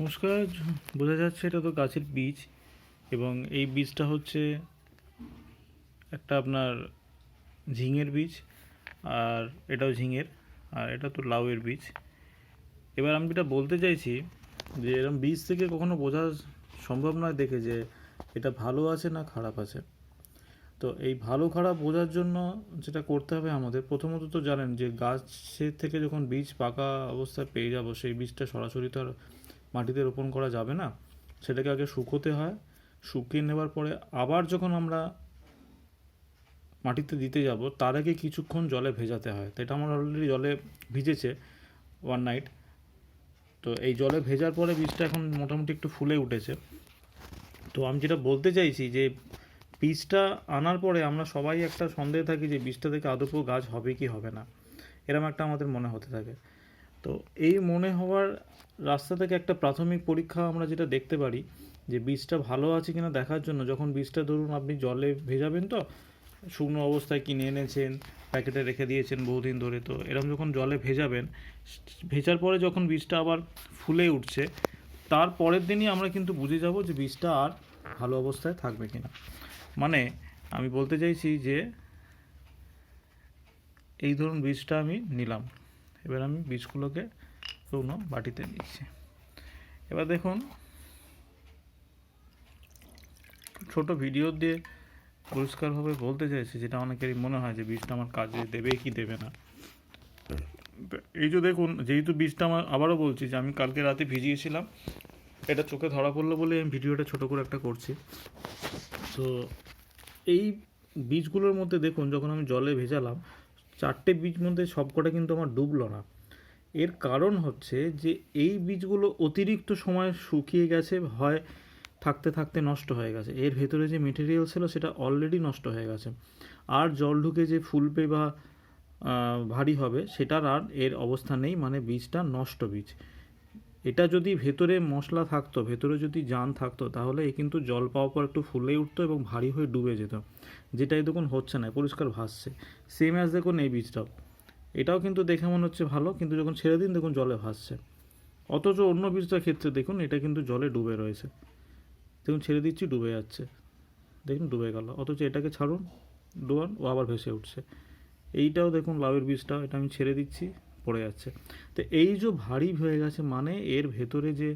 নমস্কার, বোঝা যাচ্ছে এটা তো গাছের বীজ এবং এই বীজটা হচ্ছে একটা আপনার ঝিঙের বীজ আর এটাও ঝিঙের আর এটা তো লাউয়ের বীজ। এবার আমি যেটা বলতে চাইছি যে এরকম বীজ থেকে কখনো বোঝা সম্ভব নয় দেখে যে এটা ভালো আছে না খারাপ আছে। তো এই ভালো খারাপ বোঝার জন্য যেটা করতে হবে আমাদের, প্রথমত তো জানেন যে গাছের থেকে যখন বীজ পাকা অবস্থায় পেয়ে যাব, সেই বীজটা সরাসরি তো আর মাটিতে রোপণ করা যাবে না, সেটাকে আগে শুকোতে হয়। শুকিয়ে নেওয়ার পরে আবার যখন আমরা মাটিতে দিতে যাব, তার আগে কিছুক্ষণ জলে ভেজাতে হয়। তো এটা আমার অলরেডি জলে ভিজেছে ওয়ান নাইট তো এই জলে ভেজার পরে বীজটা এখন মোটামুটি একটু ফুলে উঠেছে। তো আমি যেটা বলতে চাইছি যে, বীজটা আনার পরে আমরা সবাই একটা সন্দেহে থাকি যে বীজটা থেকে আদৌ গাছ হবে কি হবে না। এরকম একটা আমাদের মনে হতে থাকে। তো এই মনে হওয়ার রাস্তা থেকে একটা প্রাথমিক পরীক্ষা আমরা যেটা দেখতে পারি যে বীজটা ভালো আছে কিনা দেখার জন্য, যখন বীজটা ধরুন আপনি জলে ভেজাবেন তো, শুকনো অবস্থায় কিনে এনেছেন, প্যাকেটে রেখে দিয়েছেন বহুদিন ধরে, তো এরকম যখন জলে ভেজাবেন, ভেজার পরে যখন বীজটা আবার ফুলে উঠছে, তার পরের দিনই আমরা কিন্তু বুঝে যাব যে বীজটা আর ভালো অবস্থায় থাকবে কিনা। মানে আমি বলতে চাইছি যে, এই ধরুন বীজটা আমি নিলাম। এবার আমি বীজগুলোকে শুকনো বাটিতে নিচ্ছি এবার দেখুন, ছোট ভিডিও দিয়ে পরিষ্কারভাবে বলতে চাইছি, যেটা অনেকেরই মনে হয় যে বীজটা আমার কাজে দেবে কি দেবে না। এই যে দেখুন, যেহেতু বীজটা আমার আবারও বলছি যে আমি কালকে রাতে ভিজিয়েছিলাম, এটা চোখে ধরা পড়ল বলে আমি ভিডিওটা ছোট করে একটা করছি। তো এই বীজগুলোর মধ্যে দেখুন, যখন আমি জলে ভেজালাম চারটে বীজ মধ্যে সবকটা কিন্তু আমার ডুবলো না। এর কারণ হচ্ছে যে এই বীজগুলো অতিরিক্ত সময় শুকিয়ে গেছে, হয় থাকতে থাকতে নষ্ট হয়ে গেছে। এর ভেতরে যে মেটেরিয়াল ছিল সেটা অলরেডি নষ্ট হয়ে গেছে। আর জল ঢুকে যে ফুলবে বা ভারী হবে, সেটার আর এর অবস্থা নেই মানে বীজটা নষ্ট বীজ। এটা যদি ভেতরে মশলা থাকতো, ভেতরে যদি জান থাকতো, তাহলে এ কিন্তু জল পাওয়ার পর একটু ফুলে উঠতো এবং ভারী হয়ে ডুবে যেত। যেটা এই দেখুন হচ্ছে না, পরিষ্কার ভাসছে। সেম অ্যাজ দেখুন এই বীজটাও। এটাও কিন্তু দেখে মনে হচ্ছে ভালো, কিন্তু যখন ছেড়ে দিন দেখুন জলে ভাসছে। অথচ অন্য বীজটার ক্ষেত্রে দেখুন এটা কিন্তু জলে ডুবে রয়েছে। দেখুন ছেড়ে দিচ্ছি, ডুবে যাচ্ছে। দেখুন ডুবে গেল। অথচ এটাকে ছাড়ুন ডোয়ান ও আবার ভেসে উঠছে। এইটাও দেখুন লাউয়ের বীজটাও, এটা আমি ছেড়ে দিচ্ছি। পড়ে যাচ্ছে। তো এই যে ভারী হয়ে গেছে মানে এর ভেতরে যে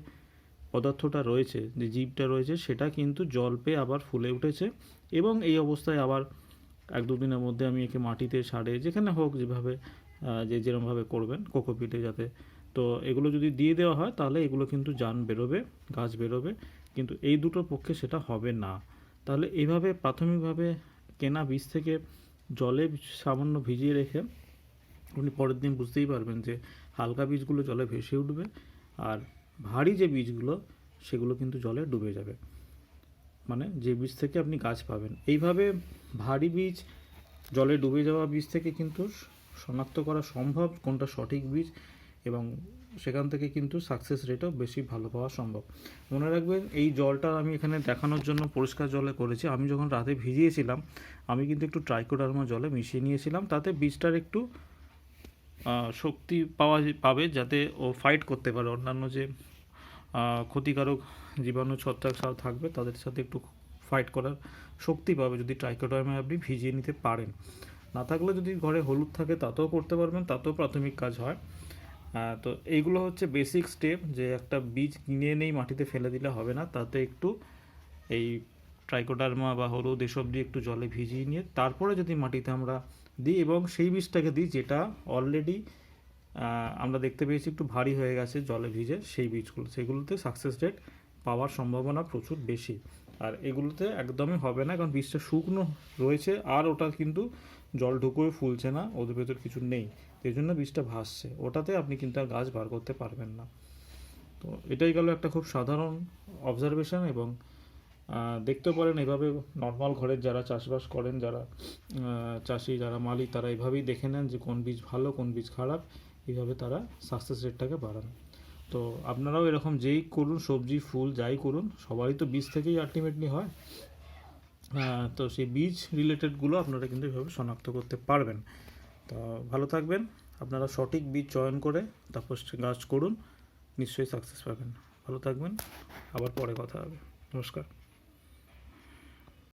পদার্থটা রয়েছে, যে জীবটা রয়েছে, সেটা কিন্তু জল পেয়ে আবার ফুলে উঠেছে এবং এই অবস্থায় আবার এক দুদিনের মধ্যে আমি একে মাটিতে সারে, যেখানে হোক যেভাবে যে যেরমভাবে করবেন, কোকোপিটে যাতে। তো এগুলো যদি দিয়ে দেওয়া হয়, তাহলে এগুলো কিন্তু জান বেরোবে, গাছ বেরোবে, কিন্তু এই দুটোর পক্ষে সেটা হবে না। তাহলে এইভাবে প্রাথমিকভাবে কেনা বীজ থেকে জলে সামান্য ভিজিয়ে রেখে আপনি পরের দিন বুঝতেই পারবেন যে হালকা বীজগুলো জলে ভেসে উঠবে আর ভারী যে বীজগুলো, সেগুলো কিন্তু জলে ডুবে যাবে। মানে যে বীজ থেকে আপনি গাছ পাবেন। এইভাবে ভারী বীজ, জলে ডুবে যাওয়া বীজ থেকে কিন্তু শনাক্ত করা সম্ভব, কোনটা সঠিক বীজ এবং সেখান থেকে কিন্তু সাকসেস রেটও বেশি ভালো পাওয়া সম্ভব। মনে রাখবেন, এই জলটা আমি এখানে দেখানোর জন্য পরিষ্কার জলে করেছি। আমি যখন রাতে ভিজিয়েছিলাম, আমি কিন্তু একটু ট্রাইকোডার্মা জলে মিশিয়ে নিয়েছিলাম। তাতে বীজটার একটু শক্তি পাওয়া পাবে যাতে ও ফাইট করতে পারে। অন্যান্য যে ক্ষতিকারক জীবাণু, ছত্রাক সব থাকবে, তাদের সাথে একটু ফাইট করার শক্তি পাবে যদি ট্রাইকোডার্মে আপনি ভিজিয়ে নিতে পারেন। না থাকলে যদি ঘরে হলুদ থাকে, তাতেও করতে পারবেন, তাতেও প্রাথমিক কাজ হয়। তো এইগুলো হচ্ছে বেসিক স্টেপ যে একটা বীজ কিনে এনেই মাটিতে ফেলে দিলে হবে না। তাতে একটু এই ট্রাইকোডার্মা বা হলুদ এসব দিয়ে একটু জলে ভিজিয়ে নিয়ে তারপরে যদি মাটিতে আমরা দিই এবং সেই বীজটাকে দিই যেটা অলরেডি আমরা দেখতে পেয়েছি একটু ভারী হয়ে গেছে জলে ভিজে সেই বীজগুলো। সেগুলোতে সাকসেস রেট পাওয়ার সম্ভাবনা প্রচুর বেশি। আর এগুলোতে একদমই হবে না, কারণ বীজটা শুকনো রয়েছে আর ওটা কিন্তু জল ঢুকেও ফুলছে না, ওদের ভেতর কিছু নেই। এই জন্য বীজটা ভাসছে। ওটাতে আপনি কিন্তু আর গাছ বার করতে পারবেন না। তো এটাই গেল একটা খুব সাধারণ অবজারভেশন এবং আহ, দেখতেও পারেন এভাবে নর্মাল ঘরের যারা চাষবাস করেন যারা চাষি যারা মালিক তারা এভাবেই দেখে নেন যে কোন বীজ ভালো কোন বীজ খারাপ এইভাবে তারা সাকসেস রেটটাকে বাড়ান। তো আপনারাও এরকম যেই করুন সবজি ফুল যাই করুন সবারই তো বীজ থেকেই আলটিমেটলি হয়। তো সেই বীজ রিলেটেডগুলো আপনারা কিন্তু এভাবে শনাক্ত করতে পারবেন। তো ভালো থাকবেন আপনারা সঠিক বীজ চয়ন করে তারপর গাছ করুন নিশ্চয়ই সাকসেস পাবেন। ভালো থাকবেন আবার পরে কথা হবে। নমস্কার।